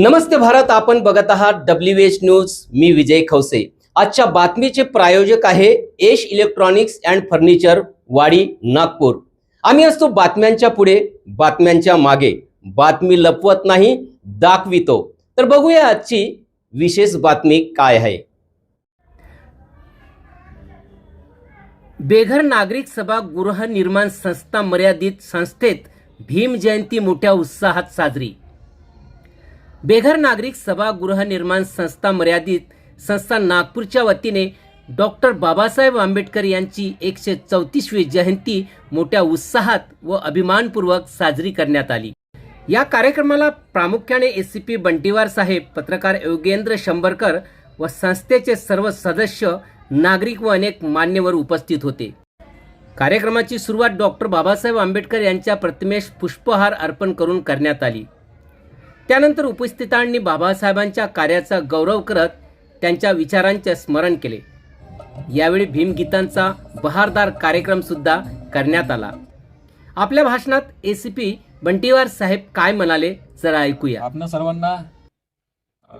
नमस्ते भारत आपण बघत आहात डब्ल्यू एच न्यूज मी विजय खवसे. आजच्या बातमीचे प्रायोजक आहे एश इलेक्ट्रॉनिक्स अँड फर्निचर वाडी नागपूर. आम्ही असतो बातम्यांच्या पुढे बातम्यांच्या मागे. बातमी लपवत नाही दाखवितो. तर बघूया आजची विशेष बातमी काय आहे. बेघर नागरिक सभा गृहनिर्माण संस्था मर्यादित संस्थेत भीम जयंती मोठ्या उत्साहात साजरी. बेघर नागरिक सभा गृहनिर्माण संस्था मर्यादित संस्था नागपूरच्या वतीने डॉक्टर बाबासाहेब आंबेडकर यांची एकशे चौतीसवी जयंती मोठ्या उत्साहात व अभिमानपूर्वक साजरी करण्यात आली. या कार्यक्रमाला प्रामुख्याने एस सी पी बंटीवार साहेब पत्रकार योगेंद्र शंभरकर व संस्थेचे सर्व सदस्य नागरिक व अनेक मान्यवर उपस्थित होते. कार्यक्रमाची सुरुवात डॉक्टर बाबासाहेब आंबेडकर यांच्या प्रतिमेस पुष्पहार अर्पण करून करण्यात आली. त्यानंतर उपस्थितांनी बाबासाहेबांच्या कार्याचा गौरव करत त्यांच्या विचारांचे स्मरण केले. यावेळी भीमगीतांचा बहारदार कार्यक्रम सुद्धा करण्यात आला. आपल्या भाषणात ए सी पी बंटीवार साहेब काय म्हणाले जरा ऐकूया. आपणा सर्वांना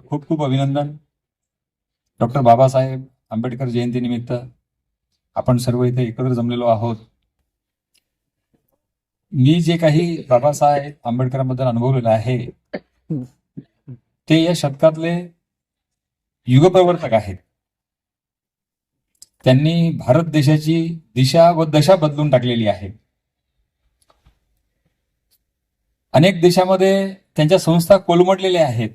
खूप खूप अभिनंदन. डॉक्टर बाबासाहेब आंबेडकर जयंतीनिमित्त आपण सर्व इथे एकत्र जमलेलो आहोत. मी जे काही बाबासाहेब आंबेडकरांबद्दल अनुभवलेलं आहे ते या शतकातले युगप्रवर्तक आहेत. त्यांनी भारत देशाची दिशा व दशा बदलून टाकलेली आहे. अनेक देशामध्ये त्यांच्या संस्था कोलमडलेल्या आहेत.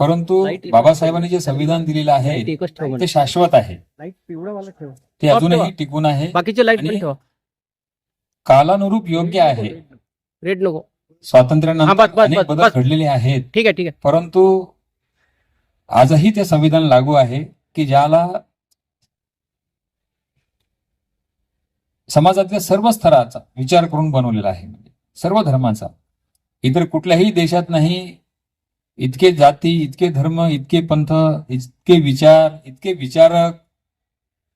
परंतु बाबासाहेबांनी जे संविधान दिलेलं आहे ते शाश्वत आहे. ते अजूनही टिकून आहे बाकीचे कालानुरूप योग्य आहे. रेड नको. स्वातंत्र्यानंतर अनेक बदल. घडलेले आहेत. ठीक आहे ठीक आहे. परंतु आजही ते संविधान लागू आहे की ज्याला समाजातल्या सर्व स्तराचा विचार करून बनवलेला आहे. म्हणजे सर्व धर्माचा. इतर कुठल्याही देशात नाही. इतके जाती इतके धर्म इतके पंथ इतके विचार इतके विचारक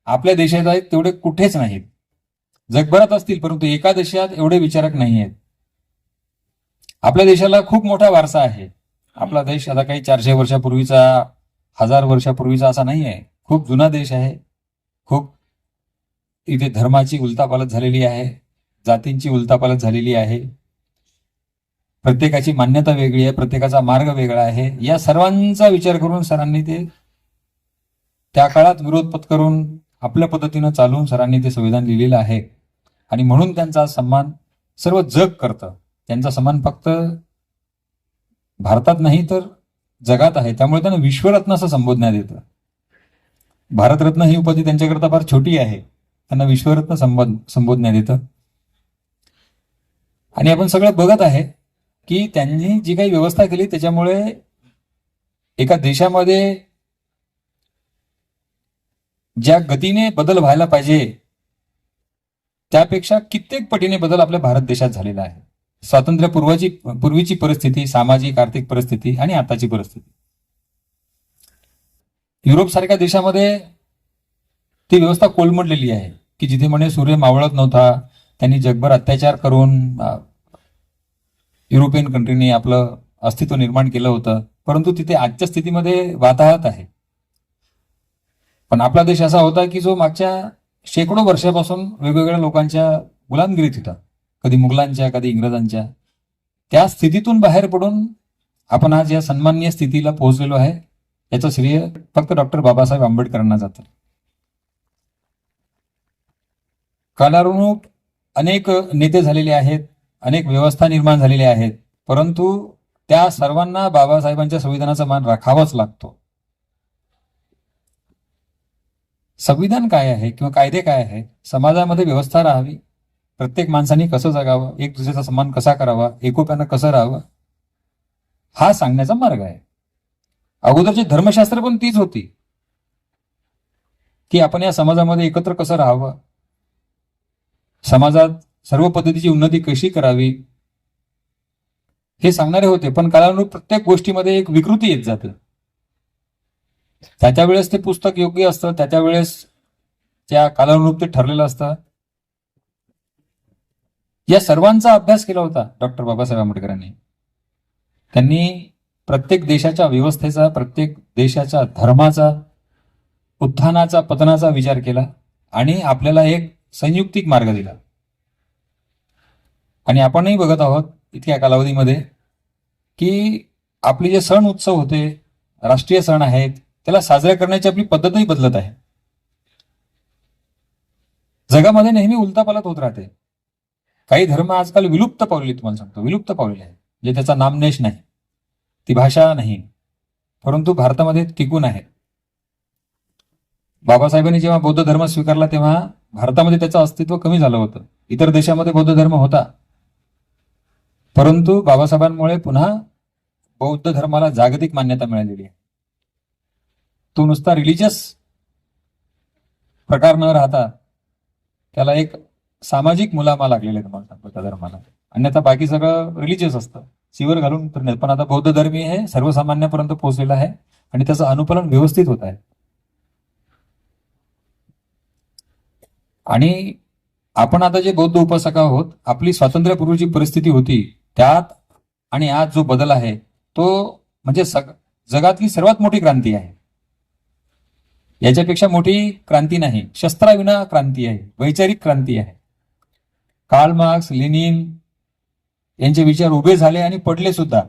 आपल्या देशात आहेत तेवढे कुठेच नाहीत. जगभरात असतील परंतु एका देशात एवढे विचारक नाही आहेत आपल्या देशाला खूप मोठा वारसा आहे. आपला देश आता काही चारशे वर्षापूर्वीचा हजार वर्षापूर्वीचा असा नाही आहे. खूप जुना देश आहे. खूप इथे धर्माची उलतापालत झालेली आहे. जातींची उलतापालत झालेली आहे. प्रत्येकाची मान्यता वेगळी आहे. प्रत्येकाचा मार्ग वेगळा आहे. या सर्वांचा विचार करून सरांनी ते त्या काळात विरोध पत्करून आपल्या पद्धतीनं चालवून सरांनी ते संविधान लिहिलेलं आहे. आणि म्हणून त्यांचा सन्मान सर्व जग करतं. त्यांचा सन्मान फक्त भारतात नाही तर जगात आहे. त्यामुळे त्यांना विश्वरत्न असं संबोधण्यात येतं. भारतरत्न ही उपाधी त्यांच्याकरता फार छोटी आहे. त्यांना विश्वरत्न संबोध संबोधण्यात येतं. आणि आपण सगळं बघत आहे की त्यांनी जी काही व्यवस्था केली त्याच्यामुळे एका देशामध्ये ज्या गतीने बदल व्हायला पाहिजे त्यापेक्षा कित्येक पटीने बदल आपल्या भारत देशात झालेला आहे. स्वातंत्र्यपूर्वाची पूर्वीची परिस्थिती सामाजिक आर्थिक परिस्थिती आणि आताची परिस्थिती. युरोप सारख्या देशामध्ये ती व्यवस्था कोलमडलेली आहे की जिथे म्हणे सूर्य मावळत नव्हता त्यांनी जगभर अत्याचार करून युरोपियन कंट्रीने आपलं अस्तित्व निर्माण केलं होतं परंतु तिथे आजच्या स्थितीमध्ये वाताहत आहे. पण आपला देश असा होता की जो मागच्या शेकडो वर्षापासून वेगवेगळ्या लोकांच्या गुलामगिरीत होता. कधी मुघलांच्या कधी इंग्रजांच्या. त्या स्थितीतून बाहेर पडून आपण आज या सन्माननीय स्थितीला पोहोचलेलो आहे. याचं श्रेय फक्त डॉक्टर बाबासाहेब आंबेडकरांना जातं. कालानुरूप अनेक नेते झालेले आहेत अनेक व्यवस्था निर्माण झालेल्या आहेत परंतु त्या सर्वांना बाबासाहेबांच्या संविधानाचा मान राखावाच लागतो. संविधान काय आहे किंवा कायदे काय आहे? समाजामध्ये व्यवस्था राहावी प्रत्येक माणसाने कसं जगावं? एक दुसऱ्याचा सन्मान कसा करावा? एकोप्यानं कसं राहावं? हा सांगण्याचा मार्ग आहे. अगोदरचे धर्मशास्त्र पण तीच होती. की आपण या समाजामध्ये एकत्र कसं राहावं? समाजात सर्व पद्धतीची उन्नती कशी करावी? हे सांगणारे होते पण कालानुरूप प्रत्येक गोष्टीमध्ये एक विकृती येत जाते. त्याच्या वेळेस ते पुस्तक योग्य असतं त्याच्या वेळेस त्या कालानुरूप ते ठरलेलं असतं. या सर्वांचा अभ्यास केला होता डॉक्टर बाबासाहेब आंबेडकरांनी. त्यांनी प्रत्येक देशाच्या व्यवस्थेचा प्रत्येक देशाच्या धर्माचा उत्थानाचा पतनाचा विचार केला आणि आपल्याला एक संयुक्तिक मार्ग दिला. आणि आपणही बघत आहोत इतक्या कालावधीमध्ये की आपले जे सण उत्सव होते राष्ट्रीय सण आहेत त्याला साजरे करण्याची आपली पद्धतही बदलत आहे. जगामध्ये नेहमी उलतापालत होत राहते. काही धर्म आजकाल विलुप्त पावलेले तुम्हाला सांगतो. विलुप्त पावलेले आहे जे त्याचा नामनेश नाही. ती भाषा नाही. परंतु भारतामध्ये टिकून आहे. बाबासाहेबांनी जेव्हा बौद्ध धर्म स्वीकारला तेव्हा भारतामध्ये त्याचं अस्तित्व कमी झालं होतं. इतर देशामध्ये बौद्ध धर्म होता. परंतु बाबासाहेबांमुळे पुन्हा बौद्ध धर्माला जागतिक मान्यता मिळालेली आहे. तो नुसता रिलिजियस प्रकार न राहता त्याला एक सामाजिक मुलामा लागलेले तुम्हाला सांगतो त्या धर्माला. अन्यथा बाकी सगळं रिलिजियस असतं. शिवर घालून तर पण आता बौद्ध धर्मी हे सर्वसामान्यापर्यंत पोहोचलेलं आहे आणि त्याचं अनुपालन व्यवस्थित होत आहे. आणि आपण आता जे बौद्ध उपासक आहोत आपली स्वातंत्र्यापूर्वीची परिस्थिती होती त्यात आणि आज जो बदल आहे तो म्हणजे सग जगातली सर्वात मोठी क्रांती आहे. याच्यापेक्षा मोठी क्रांती नाही. शस्त्राविना क्रांती आहे. वैचारिक क्रांती आहे. कार्ल मार्क्स लेनिन यांचे विचार उभे झाले आणि पडले सुद्धा.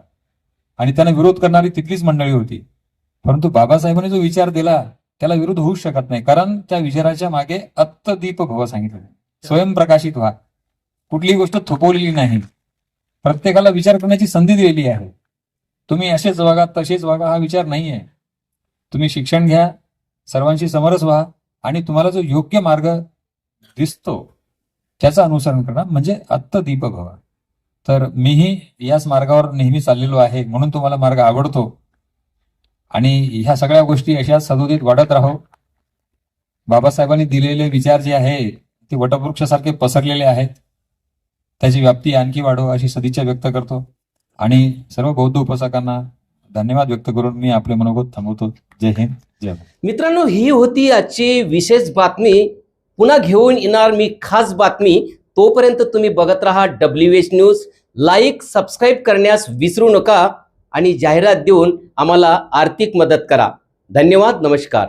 आणि त्यांना विरोध करणारी तिथलीच मंडळी होती. परंतु बाबासाहेबांनी जो विचार दिला त्याला विरोध होऊच शकत नाही. कारण त्या विचाराच्या मागे अत्तदीप भव सांगितलं. स्वयंप्रकाशित व्हा. कुठलीही गोष्ट थोपवलेली नाही. प्रत्येकाला विचार करण्याची संधी दिलेली आहे. तुम्ही असेच वागा तसेच वागा हा विचार नाही आहे तुम्ही शिक्षण घ्या सर्वांशी समरस व्हा आणि तुम्हाला जो योग्य मार्ग दिसतो त्याचं अनुसरण करणं म्हणजे अत्तदीप भव तर मीही याच मार्गावर नेहमी चाललेलो आहे म्हणून तुम्हाला मार्ग आवडतो. आणि ह्या सगळ्या गोष्टी अशा सदोदित वाढत राहो. बाबासाहेबांनी दिलेले विचार जे आहे ते वटवृक्षासारखे पसरलेले आहेत. त्याची व्याप्ती आणखी वाढो अशी सदिच्छा व्यक्त करतो. आणि सर्व बौद्ध उपासकांना धन्यवाद व्यक्त करून मी आपले मनोगत थांबवतो. जय हिंद जय मित्रांनो ही होती आजची विशेष बातमी. पुन्हा घेऊन येणार मी खास बातमी. तोपर्यंत तुम्ही बघत राहा W H news like subscribe करण्यास विसरू नका आणि जाहिरात देऊन आम्हाला आर्थिक मदत करा. धन्यवाद नमस्कार.